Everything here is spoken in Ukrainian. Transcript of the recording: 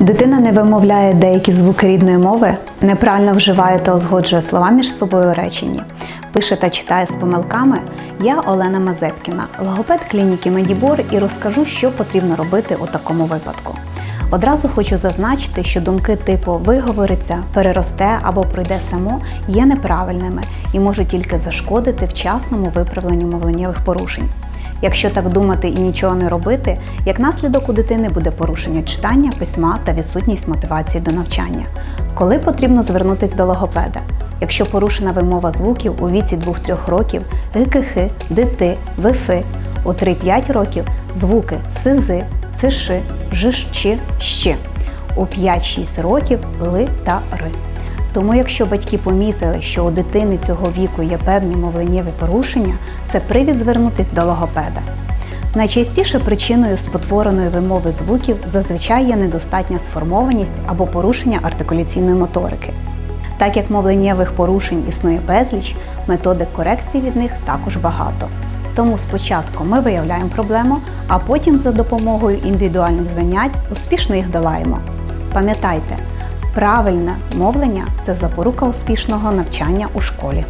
Дитина не вимовляє деякі звуки рідної мови, неправильно вживає та узгоджує слова між собою у. Пише та читає з помилками. Я Олена Мазепкіна, логопед клініки Медібор, і розкажу, що потрібно робити у такому випадку. Одразу хочу зазначити, що думки типу виговориться, переросте або пройде само є неправильними і можуть тільки зашкодити вчасному виправленню мовленнєвих порушень. Якщо так думати і нічого не робити, як наслідок у дитини буде порушення читання, письма та відсутність мотивації до навчання. Коли потрібно звернутися до логопеда? Якщо порушена вимова звуків у віці 2-3 років, гикихи, дити, вифи, у 3-5 років звуки сизи, циши, жищи, ще, у 5-6 років ли та ри. Тому, якщо батьки помітили, що у дитини цього віку є певні мовленнєві порушення, це привід звернутися до логопеда. Найчастіше причиною спотвореної вимови звуків зазвичай є недостатня сформованість або порушення артикуляційної моторики. Так як мовленнєвих порушень існує безліч, методик корекції від них також багато. Тому спочатку ми виявляємо проблему, а потім за допомогою індивідуальних занять успішно їх долаємо. Пам'ятайте, правильне мовлення це запорука успішного навчання у школі.